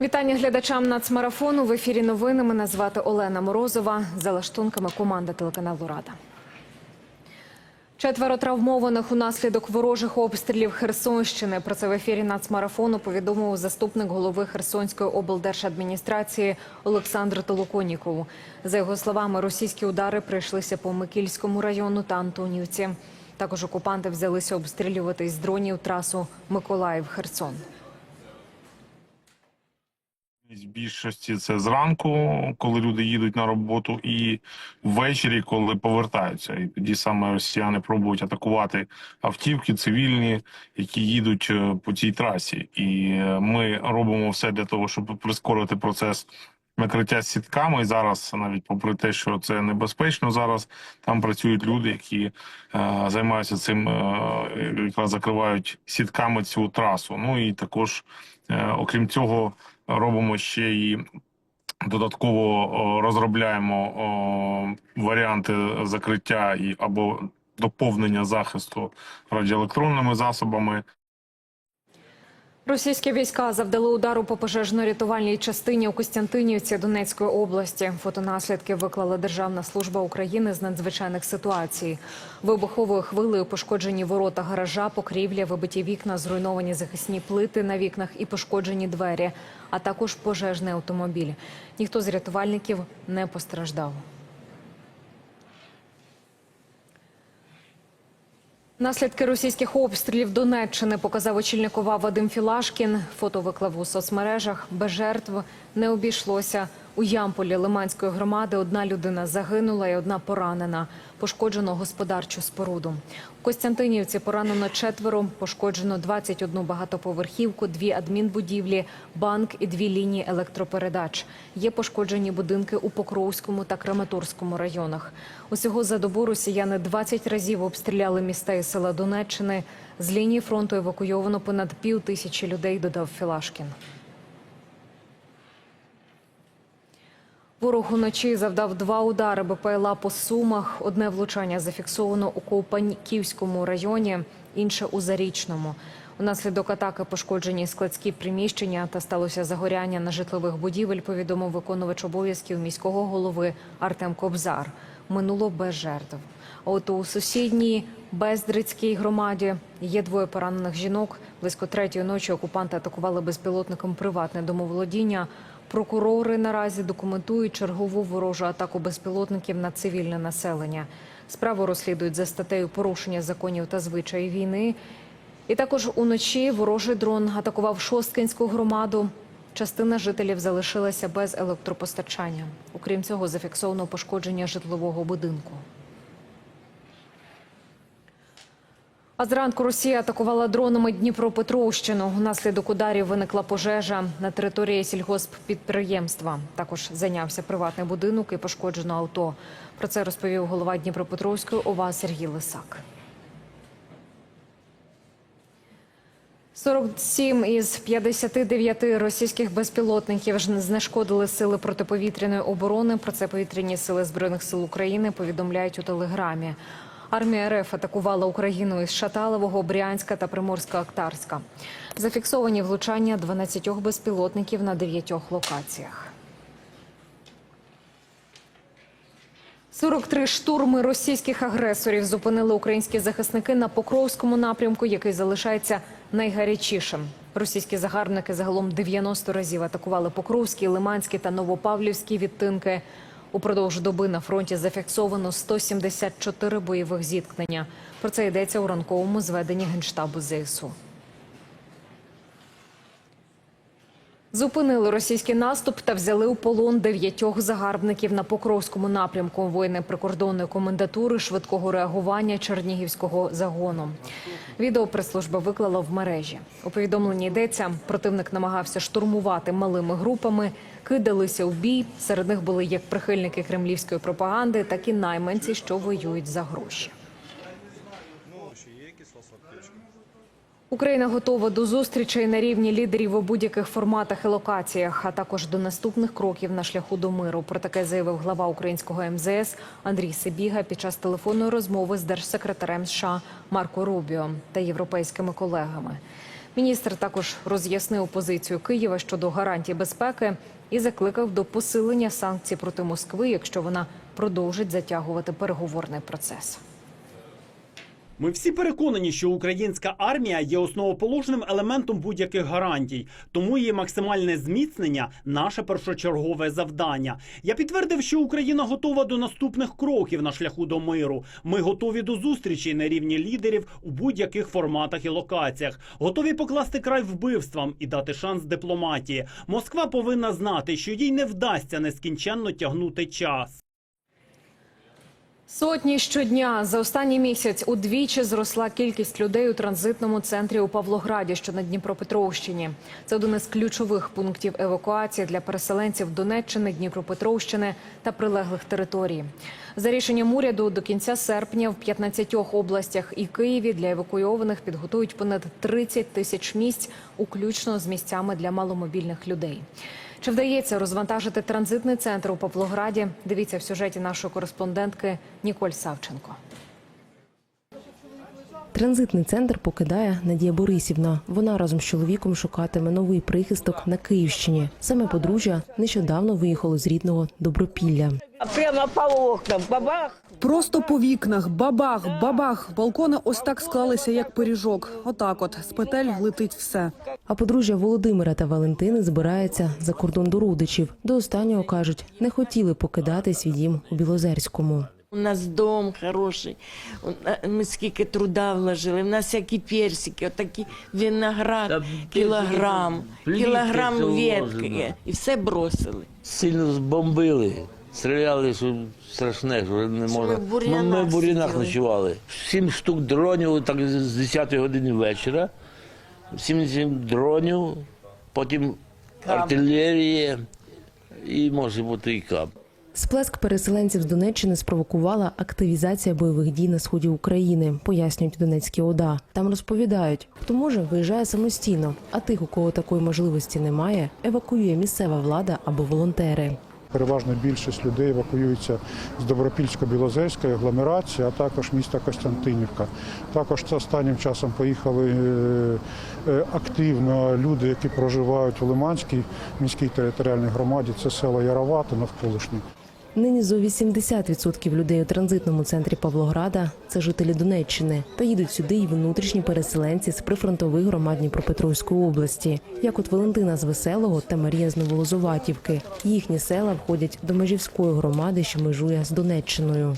Вітання глядачам нацмарафону. В ефірі новини. Мене звати Олена Морозова. За лаштунками команда телеканалу Рада. Четверо травмованих унаслідок ворожих обстрілів Херсонщини. Про це в ефірі нацмарафону повідомив заступник голови Херсонської облдержадміністрації Олександр Толоконіков. За його словами, російські удари прийшлися по Микільському району та Антонівці. Також окупанти взялися обстрілювати з дронів трасу Миколаїв-Херсон. Більшості це зранку, коли люди їдуть на роботу, і ввечері, коли повертаються. І тоді саме росіяни пробують атакувати автівки цивільні, які їдуть е, по цій трасі. І е, ми робимо все для того, щоб прискорити процес накриття сітками. Зараз, навіть попри те, що це небезпечно, зараз там працюють люди, які е, займаються цим, е, якраз закривають сітками цю трасу. Ну і також, е, окрім цього робимо ще і додатково розробляємо варіанти закриття і або доповнення захисту радіоелектронними засобами. Російські війська завдали удару по пожежно-рятувальній частині у Костянтинівці Донецької області. Фотонаслідки виклала Державна служба України з надзвичайних ситуацій. Вибуховою хвилею пошкоджені ворота гаража, покрівля, вибиті вікна, зруйновані захисні плити на вікнах і пошкоджені двері, а також пожежний автомобіль. Ніхто з рятувальників не постраждав. Наслідки російських обстрілів Донеччини показав очільник ОВА Вадим Філашкін. Фото виклав у соцмережах. Без жертв не обійшлося. У Ямполі Лиманської громади одна людина загинула і одна поранена. Пошкоджено господарчу споруду. У Костянтинівці поранено четверо, пошкоджено 21 багатоповерхівку, дві адмінбудівлі, банк і дві лінії електропередач. Є пошкоджені будинки у Покровському та Краматорському районах. Усього за добу росіяни 20 разів обстріляли міста і села Донеччини. З лінії фронту евакуйовано понад пів тисячі людей, додав Філашкін. Ворог уночі завдав два удари БПЛА по Сумах. Одне влучання зафіксовано у Ковпаньківському районі, інше у Зарічному. Унаслідок атаки пошкоджені складські приміщення та сталося загоряння на житлових будівель. Повідомив виконувач обов'язків міського голови Артем Кобзар. Минуло без жертв. А От у сусідній Бездрицькій громаді є двоє поранених жінок. Близько третьої ночі окупанти атакували безпілотником приватне домоволодіння. Прокурори наразі документують чергову ворожу атаку безпілотників на цивільне населення. Справу розслідують за статтею порушення законів та звичаїв війни. І також уночі ворожий дрон атакував Шосткинську громаду. Частина жителів залишилася без електропостачання. Окрім цього, зафіксовано пошкодження житлового будинку. А зранку Росія атакувала дронами Дніпропетровщину. Внаслідок ударів виникла пожежа на території сільгосппідприємства. Також зайнявся приватний будинок і пошкоджено авто. Про це розповів голова Дніпропетровської ОВА Сергій Лисак. 47 із 59 російських безпілотників знешкодили сили протиповітряної оборони. Про це повітряні сили збройних сил України повідомляють у телеграмі. Армія РФ атакувала Україну із Шаталового, Брянська та Приморсько-Актарська. Зафіксовані влучання 12 безпілотників на 9 локаціях. 43 штурми російських агресорів зупинили українські захисники на Покровському напрямку, який залишається найгарячішим. Російські загарбники загалом 90 разів атакували Покровські, Лиманські та Новопавлівські відтинки. Упродовж доби на фронті зафіксовано 174 бойових зіткнення. Про це йдеться у ранковому зведенні Генштабу ЗСУ. Зупинили російський наступ та взяли у полон дев'ятьох загарбників на Покровському напрямку. Воїни прикордонної комендатури швидкого реагування Чернігівського загону. Відео прес-служба виклала в мережі. У повідомленні йдеться, противник намагався штурмувати малими групами, кидалися в бій. Серед них були як прихильники кремлівської пропаганди, так і найманці, що воюють за гроші. Україна готова до зустрічей на рівні лідерів у будь-яких форматах і локаціях, а також до наступних кроків на шляху до миру. Про таке заявив глава українського МЗС Андрій Сибіга під час телефонної розмови з держсекретарем США Марко Рубіо та європейськими колегами. Міністр також роз'яснив позицію Києва щодо гарантій безпеки і закликав до посилення санкцій проти Москви, якщо вона продовжить затягувати переговорний процес. Ми всі переконані, що українська армія є основоположним елементом будь-яких гарантій, тому її максимальне зміцнення наше першочергове завдання. Я підтвердив, що Україна готова до наступних кроків на шляху до миру. Ми готові до зустрічей на рівні лідерів у будь-яких форматах і локаціях, готові покласти край вбивствам і дати шанс дипломатії. Москва повинна знати, що їй не вдасться нескінченно тягнути час. Сотні щодня за останній місяць удвічі зросла кількість людей у транзитному центрі у Павлограді, що на Дніпропетровщині. Це один із ключових пунктів евакуації для переселенців Донеччини, Дніпропетровщини та прилеглих територій. За рішенням уряду до кінця серпня в 15 областях і Києві для евакуйованих підготують понад 30 тисяч місць, включно з місцями для маломобільних людей. Чи вдається розвантажити транзитний центр у Павлограді? Дивіться в сюжеті нашої кореспондентки Ніколь Савченко. Транзитний центр покидає Надія Борисівна. Вона разом з чоловіком шукатиме новий прихисток на Київщині. Саме подружжя нещодавно виїхало з рідного Добропілля. Прямо по окнам, бабах. Просто по вікнах, бабах, бабах. Балкони ось так склалися, як пиріжок. Отак, от з петель летить все. А подружжя Володимира та Валентини збирається за кордон до родичів. До останнього кажуть, не хотіли покидати свій дім у Білозерському. У нас дом хороший, ми скільки труда вложили, в нас всякі персики, отакі виноград, кілограм, кілограм ветки, і все бросили. Сильно збомбили. Стріляли, що страшне, що не можна. ми Ну, ми в бур'янах сиділи. ночували. Сім штук дронів, так з 10 години вечора. Сім, сім дронів, потім артилерія і може бути і кап. Сплеск переселенців з Донеччини спровокувала активізація бойових дій на сході України, пояснюють Донецькі ОДА. Там розповідають, хто може виїжджає самостійно, а тих, у кого такої можливості немає, евакуює місцева влада або волонтери. Переважна більшість людей евакуюється з Добропільсько-Білозерської агломерації, а також міста Костянтинівка. Також останнім часом поїхали е, е, активно люди, які проживають в Лиманській міській територіальній громаді. Це село Яровато навколишні. Нині зо 80% людей у транзитному центрі Павлограда це жителі Донеччини. Та їдуть сюди й внутрішні переселенці з прифронтових громад Дніпропетровської області, як от Валентина з Веселого та Марія з Новолозуватівки. Їхні села входять до межівської громади, що межує з Донеччиною.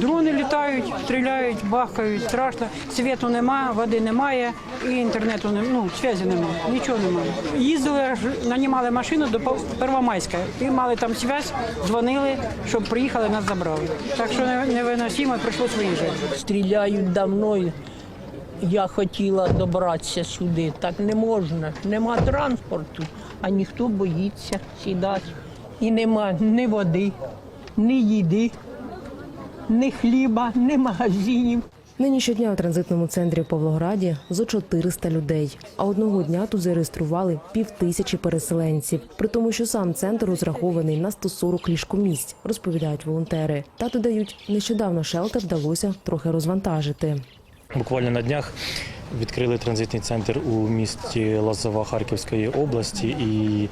Дрони літають, стріляють, бахають, страшно. Світу нема, води немає і інтернету не ну, зв'язі немає, нічого немає. Їздили, нанімали машину до Первомайська і мали там зв'язь, дзвонили, щоб приїхали, нас забрали. Так що не- невиносимо, прийшлося виїжджати. стріляють давно. Я хотіла добратися сюди. Так не можна. Нема транспорту, а ніхто боїться сідати. І нема ні води, ні їди, ні хліба, ні магазинів. Нині щодня у транзитному центрі в Павлограді зо 400 людей. А одного дня тут зареєстрували півтисячі переселенців. При тому, що сам центр розрахований на 140 ліжкомісць, розповідають волонтери. Та додають, нещодавно шелтер вдалося трохи розвантажити. Буквально на днях відкрили транзитний центр у місті Лозова Харківської області, і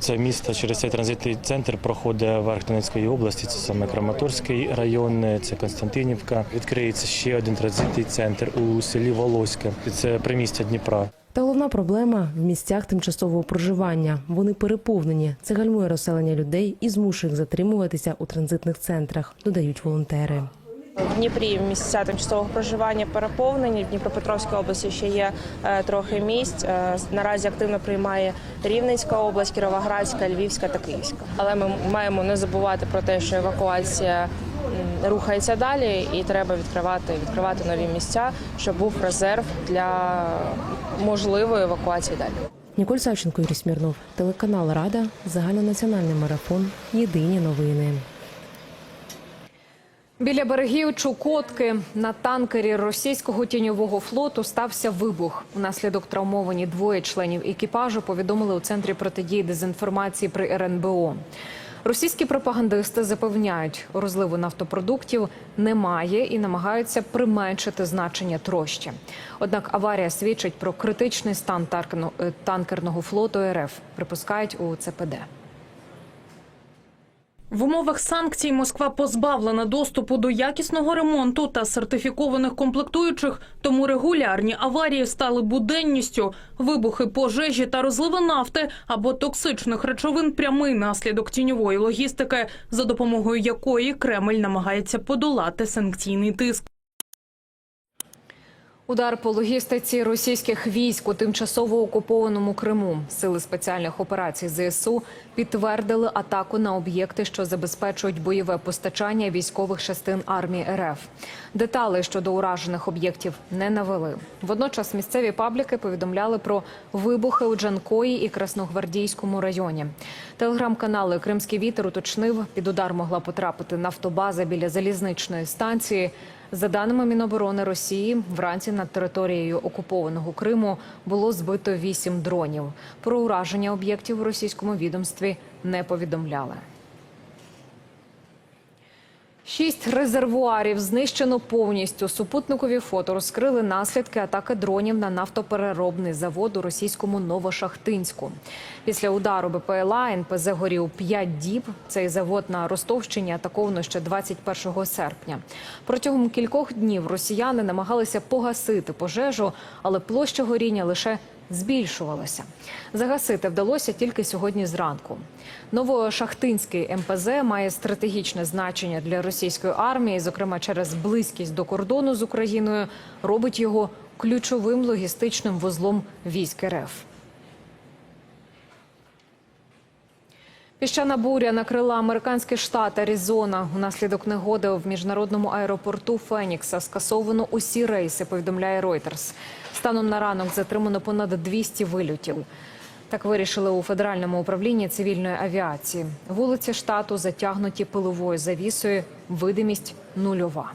це місто через цей транзитний центр проходить верх Донецької області. Це саме Краматорський район, це Константинівка. Відкриється ще один транзитний центр у селі Волоське. Це примістя Дніпра. Та головна проблема в місцях тимчасового проживання. Вони переповнені. Це гальмує розселення людей і змушує їх затримуватися у транзитних центрах, додають волонтери. В Дніпрі місця тимчасового проживання переповнені. В Дніпропетровській області ще є е, трохи місць. Е, наразі активно приймає Рівненська область, Кіровоградська, Львівська та Київська. Але ми маємо не забувати про те, що евакуація рухається далі, і треба відкривати відкривати нові місця, щоб був резерв для можливої евакуації далі. Ніколь Савченко, Юрій Смірнов, телеканал Рада, загальнонаціональний марафон. Єдині новини. Біля берегів Чукотки на танкері російського тіньового флоту стався вибух. Внаслідок травмовані двоє членів екіпажу повідомили у центрі протидії дезінформації при РНБО. Російські пропагандисти запевняють, розливу нафтопродуктів немає і намагаються применшити значення трощі. Однак аварія свідчить про критичний стан е, танкерного флоту РФ, припускають у ЦПД. В умовах санкцій Москва позбавлена доступу до якісного ремонту та сертифікованих комплектуючих, тому регулярні аварії стали буденністю. Вибухи, пожежі та розливи нафти або токсичних речовин прямий наслідок тіньової логістики, за допомогою якої Кремль намагається подолати санкційний тиск. Удар по логістиці російських військ у тимчасово окупованому Криму. Сили спеціальних операцій ЗСУ підтвердили атаку на об'єкти, що забезпечують бойове постачання військових частин армії РФ. Детали щодо уражених об'єктів не навели. Водночас місцеві пабліки повідомляли про вибухи у Джанкої і Красногвардійському районі. Телеграм-канали Кримський вітер уточнив, під удар могла потрапити нафтобаза біля залізничної станції. За даними Міноборони Росії, вранці над територією окупованого Криму було збито вісім дронів. Про ураження об'єктів у російському відомстві не повідомляли. Шість резервуарів знищено повністю. Супутникові фото розкрили наслідки атаки дронів на нафтопереробний завод у російському Новошахтинську. Після удару БПЛА НПЗ горів 5 діб. Цей завод на Ростовщині атаковано ще 21 серпня. Протягом кількох днів росіяни намагалися погасити пожежу, але площа горіння лише збільшувалася. Загасити вдалося тільки сьогодні зранку. Новошахтинський МПЗ має стратегічне значення для російської армії, зокрема через близькість до кордону з Україною, робить його ключовим логістичним вузлом військ РФ. Піщана буря накрила американський штат Аризона. Унаслідок негоди в міжнародному аеропорту Фенікса скасовано усі рейси, повідомляє Reuters. Станом на ранок затримано понад 200 вильотів. Так вирішили у федеральному управлінні цивільної авіації. Вулиці штату затягнуті пиловою завісою. Видимість нульова.